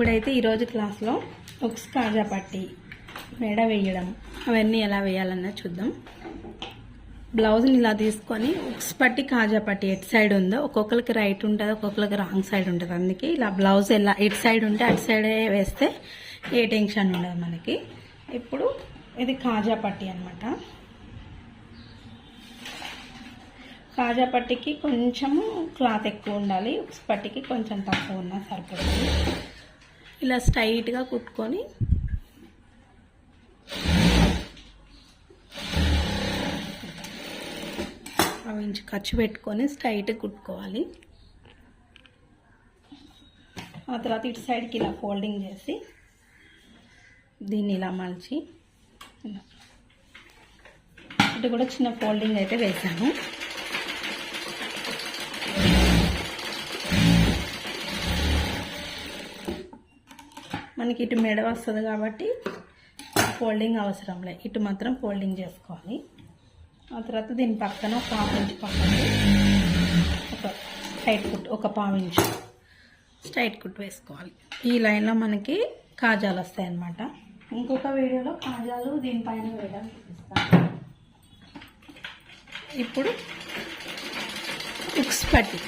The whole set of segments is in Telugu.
ఇప్పుడైతే ఈరోజు క్లాస్లో ఉక్స్ కాజా పట్టి మెడ వేయడం. అవన్నీ ఎలా వేయాలన్నా చూద్దాం. బ్లౌజ్ని ఇలా తీసుకొని ఉక్స్ పట్టి కాజా పట్టి ఎటు సైడ్ ఉందో ఒక్కొక్కరికి రైట్ ఉంటుంది ఒక్కొక్కరికి రాంగ్ సైడ్ ఉంటుంది. అందుకే ఇలా బ్లౌజ్ ఎలా ఎటు సైడ్ ఉంటే అటు సైడే వేస్తే ఏ టెన్షన్ ఉండదు మనకి. ఇప్పుడు ఇది కాజా పట్టి అనమాట కాజా పట్టికి కొంచెము క్లాత్ ఎక్కువ ఉండాలి ఉక్స్ పట్టికి కొంచెం తక్కువ ఉన్నా సరిపోతుంది ఇలా స్ట్రైట్గా కుట్టుకొని అవి ఇంచు ఖర్చు పెట్టుకొని స్ట్రైట్ కుట్టుకోవాలి. ఆ తర్వాత ఇటు సైడ్కి ఇలా ఫోల్డింగ్ చేసి దీన్ని ఇలా మలిచి ఇటు కూడా చిన్న ఫోల్డింగ్ అయితే వేసాను. మనకి ఇటు మెడ వస్తుంది కాబట్టి ఫోల్డింగ్ అవసరం లే. ఇటు మాత్రం ఫోల్డింగ్ చేసుకోవాలి. ఆ తర్వాత దీని పక్కన ఒక పావు ఇంచు పక్కన ఒక స్ట్రైట్ కుట్ ఒక పావు ఇంచు స్ట్రైట్ కుట్ వేసుకోవాలి. ఈ లైన్లో మనకి కాజాలు వస్తాయి అన్నమాట ఇంకొక వీడియోలో కాజాలు దీనిపైన వేయడం చూపిస్తాను. ఇప్పుడు ఉక్స్ పట్టి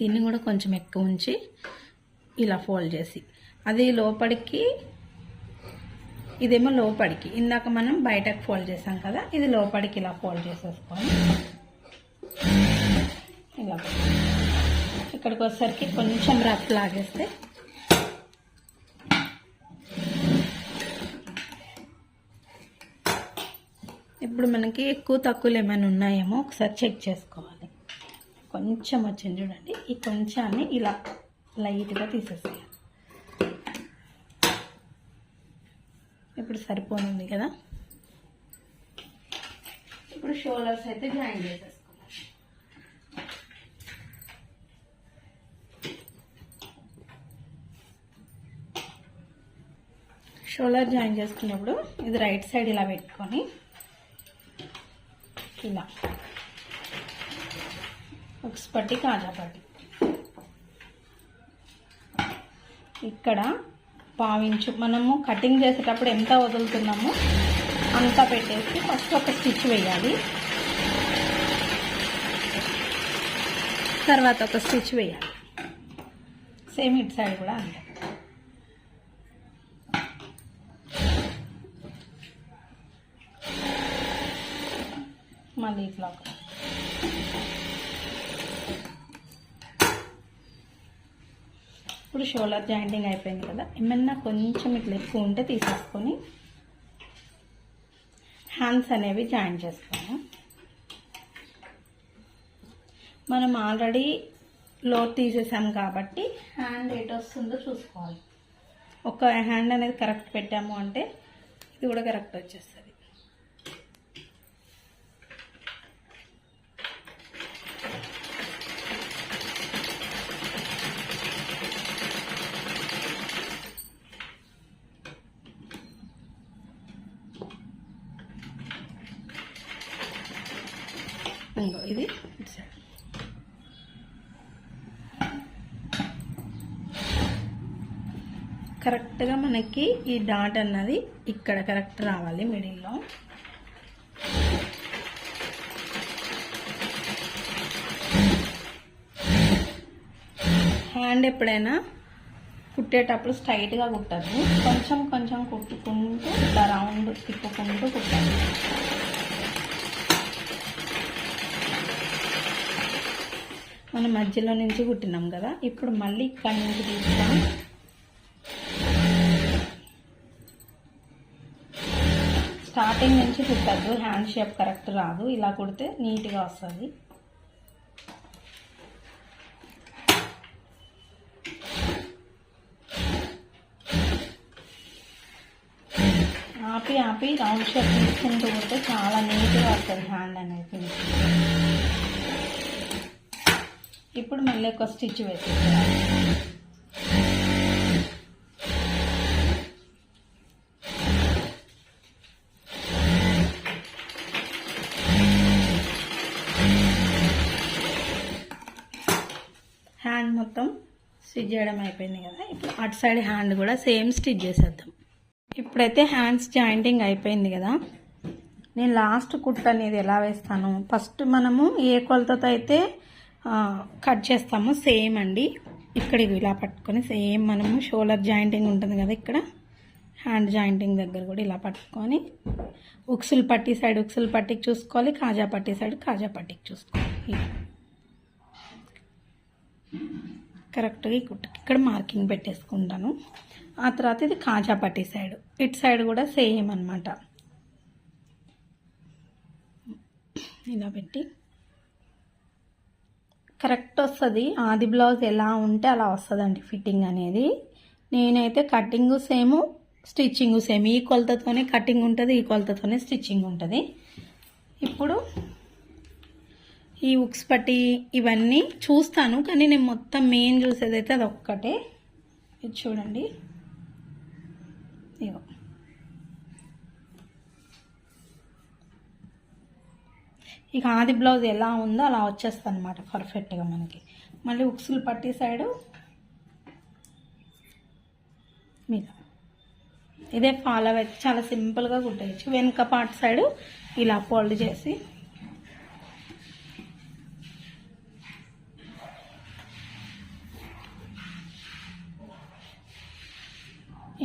దీన్ని కూడా కొంచెం ఎక్కువ ఉంచి ఇలా ఫోల్డ్ చేసి. అది లోపలికి ఇదేమో లోపలికి ఇందాక మనం బయటకు ఫోల్డ్ చేసాం కదా ఇది లోపలికి ఇలా ఫోల్డ్ చేసేసుకోవాలి ఇలా ఇక్కడికి వచ్చేసరికి కొంచెం రఫ్ లాగేస్తే ఇప్పుడు మనకి ఎక్కువ తక్కువలు ఏమైనా ఉన్నాయేమో ఒకసారి చెక్ చేసుకోవాలి. కొంచెం వచ్చింది చూడండి. ఈ కొంచాన్ని ఇలా లైట్గా తీసేసేయాలి ఇప్పుడు సరిపోనుంది కదా? ఇప్పుడు షోల్డర్స్ అయితే జాయిన్ చేసేసుకున్నాం షోల్డర్ జాయిన్ చేసుకున్నప్పుడు ఇది రైట్ సైడ్ ఇలా పెట్టుకొని ఇలా. ఉక్స్ పట్టి కాజా పట్టి. ఇక్కడ పావించు మనము కటింగ్ చేసేటప్పుడు ఎంత వదులుతున్నామో అంత పెట్టేసి ఫస్ట్ ఒక స్టిచ్ వేయాలి. తర్వాత ఒక స్టిచ్ వేయాలి. సేమ్ ఇటు సైడ్ కూడా అంతే. మళ్ళీ ఇట్లా ఒక ఇప్పుడు షోల్డర్ జాయింటింగ్ అయిపోయింది కదా. ఏమన్నా కొంచెం ఇట్లా ఎక్కువ ఉంటే తీసేసుకొని హ్యాండ్స్ అనేవి జాయిన్ చేసుకోము మనం ఆల్రెడీ లోడ్ తీసేసాం కాబట్టి హ్యాండ్ ఎటు వస్తుందో చూసుకోవాలి. ఒక హ్యాండ్ అనేది కరెక్ట్ పెట్టాము అంటే ఇది కూడా కరెక్ట్ వచ్చేస్తుంది. ఇంకో ఇది? కరెక్ట్గా మనకి ఈ డాట్ అన్నది ఇక్కడ కరెక్ట్ రావాలి మిడిల్లో. హ్యాండ్ ఎప్పుడైనా కుట్టేటప్పుడు స్ట్రైట్గా కుట్టద్దు. కొంచెం కొంచెం కుట్టుకుంటూ ఇట్లా రౌండ్ తిప్పుకుంటూ కుట్టాలి. మనం మధ్యలో నుంచి కుట్టినాం కదా ఇప్పుడు మళ్ళీ ఇక్కడి నుంచి తీసుకొని స్టార్టింగ్ నుంచి కుట్టద్దు హ్యాండ్ షేప్ కరెక్ట్ రాదు. ఇలా కుడితే నీట్గా వస్తుంది. ఆపి ఆపి రౌండ్ షేప్ తీసుకుంటూ కుడితే చాలా నీట్గా వస్తుంది హ్యాండ్ అనేది. ఫినిషింగ్ ఇప్పుడు మళ్ళీ ఒక స్టిచ్ వేసేసుకోవాలి హ్యాండ్ మొత్తం స్టిచ్ చేయడం అయిపోయింది కదా. ఇప్పుడు అటు సైడ్ హ్యాండ్ కూడా సేమ్ స్టిచ్ చేసేద్దాం. ఇప్పుడైతే హ్యాండ్స్ జాయింటింగ్ అయిపోయింది కదా. నేను లాస్ట్ కుట్ అనేది ఎలా వేస్తాను? ఫస్ట్ మనము ఏ కొలతతో అయితే కట్ చేస్తాము. సేమ్ అండి. ఇక్కడ ఇవి ఇలా పట్టుకొని సేమ్ మనము షోల్డర్ జాయింటింగ్ ఉంటుంది కదా ఇక్కడ. హ్యాండ్ జాయింటింగ్ దగ్గర కూడా ఇలా పట్టుకొని ఉక్సులు పట్టి సైడ్ ఉక్సులు పట్టికి చూసుకోవాలి. కాజా పట్టి సైడ్ కాజా పట్టికి చూసుకోవాలి. కరెక్ట్గా ఈ కుట్టుకి ఇక్కడ మార్కింగ్ పెట్టేసుకుంటాను. ఆ తర్వాత ఇది కాజా పట్టి సైడ్ ఇటు సైడ్ కూడా సేమ్ అనమాట ఇలా పెట్టి కరెక్ట్ వస్తుంది. ఆది బ్లౌజ్ ఎలా ఉంటే అలా వస్తుందండి ఫిట్టింగ్ అనేది. నేనైతే కటింగ్ సేమ్ స్టిచ్చింగ్ సేమ్. ఈ కొలతతోనే కటింగ్ ఉంటుంది ఈ కొలతతోనే స్టిచ్చింగ్ ఉంటుంది. ఇప్పుడు ఈ ఉక్స్ పట్టి ఇవన్నీ చూస్తాను కానీ నేను మొత్తం మెయిన్ చూసేదైతే అది ఒక్కటే ఇది చూడండి. ఇగో. ఇక ఆది బ్లౌజ్ ఎలా ఉందో అలా వచ్చేస్తుంది అనమాట పర్ఫెక్ట్గా మనకి. మళ్ళీ ఉక్సులు పట్టి సైడు మీద. ఇదే ఫాలో అయితే చాలా సింపుల్గా కుట్టేయచ్చు. వెనుక పార్ట్ సైడు ఇలా ఫోల్డ్ చేసి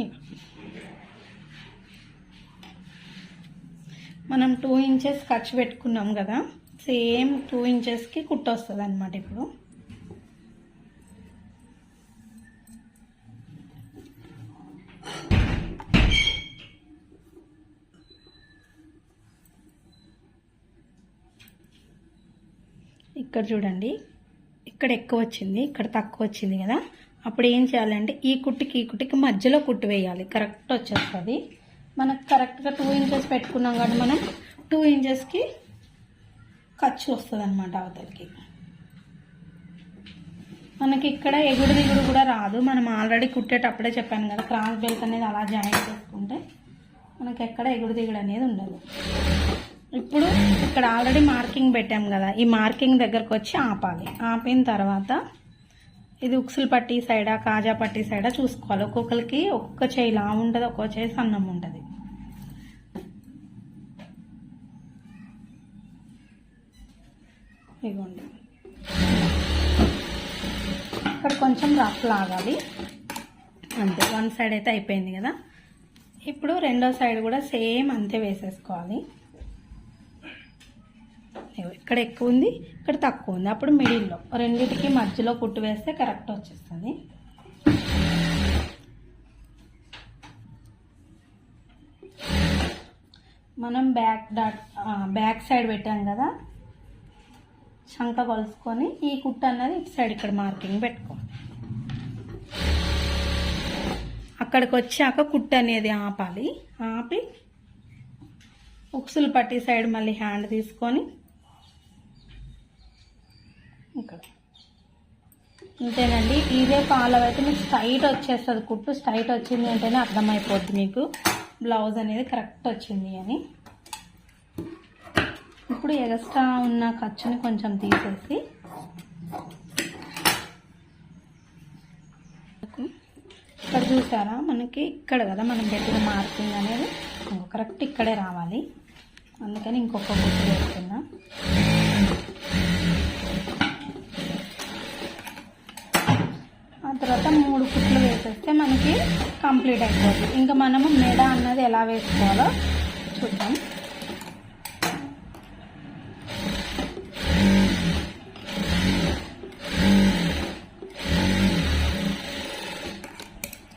ఇలా. మనం టూ ఇంచెస్ ఖర్చు పెట్టుకున్నాం కదా సేమ్ టూ ఇంచెస్కి కుట్ట వస్తుంది అనమాట ఇప్పుడు. ఇక్కడ చూడండి ఇక్కడ ఎక్కువ వచ్చింది ఇక్కడ తక్కువ వచ్చింది కదా. అప్పుడు ఏం చేయాలంటే ఈ కుట్టుకి ఈ కుట్టుకి మధ్యలో కుట్టు వేయాలి. కరెక్ట్ వచ్చేస్తుంది. మనకు కరెక్ట్గా టూ ఇంచెస్ పెట్టుకున్నాం కాబట్టి మనం టూ ఇంచెస్కి ఖర్చు వస్తుంది అనమాట అవతలకి. మనకి ఇక్కడ ఎగుడు దిగుడు కూడా రాదు. మనం ఆల్రెడీ కుట్టేటప్పుడే చెప్పాను కదా క్రాస్ బెల్ట్ అనేది అలా జాయిన్ చేసుకుంటే మనకి ఎక్కడ ఎగుడు దిగుడు అనేది ఉండదు. ఇప్పుడు ఇక్కడ ఆల్రెడీ మార్కింగ్ పెట్టాం కదా ఈ మార్కింగ్ దగ్గరకు వచ్చి ఆపాలి. ఆపిన తర్వాత ఇది ఉక్సులు పట్టి సైడా కాజా పట్టి సైడా చూసుకోవాలి. ఒక్కొక్కరికి ఒక్కొక్క చేయి లా ఉంటుంది ఒక్కొక్క చేయి సన్నం ఉంటుంది ఇదిగోండి ఇక్కడ కొంచెం రఫ్ లాగాలి. అంతే వన్ సైడ్ అయితే అయిపోయింది కదా. ఇప్పుడు రెండో సైడ్ కూడా సేమ్ అంతే వేసేసుకోవాలి. ఇక్కడ ఎక్కువ ఉంది ఇక్కడ తక్కువ ఉంది. అప్పుడు మిడిల్లో రెండింటికి మధ్యలో కుట్టు వేస్తే కరెక్ట్ వచ్చేస్తుంది. మనం బ్యాక్ డాట్ బ్యాక్ సైడ్ పెట్టాం కదా శంక కొలుసుకొని ఈ కుట్టు అన్నది ఇటు సైడ్ ఇక్కడ మార్కింగ్ పెట్టుకోవాలి. అక్కడికి వచ్చాక కుట్టు అనేది ఆపాలి. ఆపి ఉక్సులు పట్టి సైడ్ మళ్ళీ హ్యాండ్ తీసుకొని ఇక్కడ అంతేనండి ఇదే ఫాలో అయితే మీకు స్ట్రైట్ వచ్చేస్తుంది. కుట్టు స్ట్రైట్ వచ్చింది అంటేనే అర్థమైపోద్ది మీకు. బ్లౌజ్ అనేది కరెక్ట్ వచ్చింది అని. ఇప్పుడు ఎగస్ట్రా ఉన్న ఖర్చుని కొంచెం తీసేసి ఇక్కడ చూసారా? మనకి ఇక్కడ కదా మనం పెట్టిన మార్కింగ్ అనేది. కరెక్ట్ ఇక్కడే రావాలి. అందుకని ఇంకొక గుర్తు వేస్తున్నా ఆ తర్వాత మూడు కుట్లు వేసేస్తే మనకి కంప్లీట్ అయిపోతుంది ఇంకా మనము మెడ అన్నది ఎలా వేసుకోవాలో చూద్దాం.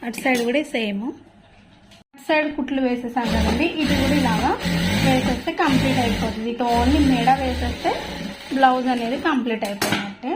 అటు సైడ్ కూడా సేమ్. అటు సైడ్ కుట్లు వేసేసాం కదండి ఇది కూడా ఇలాగా వేసేస్తే కంప్లీట్ అయిపోతుంది. ఇక ఓన్లీ మెడ వేసేస్తే బ్లౌజ్ అనేది కంప్లీట్ అయిపోయినట్టే.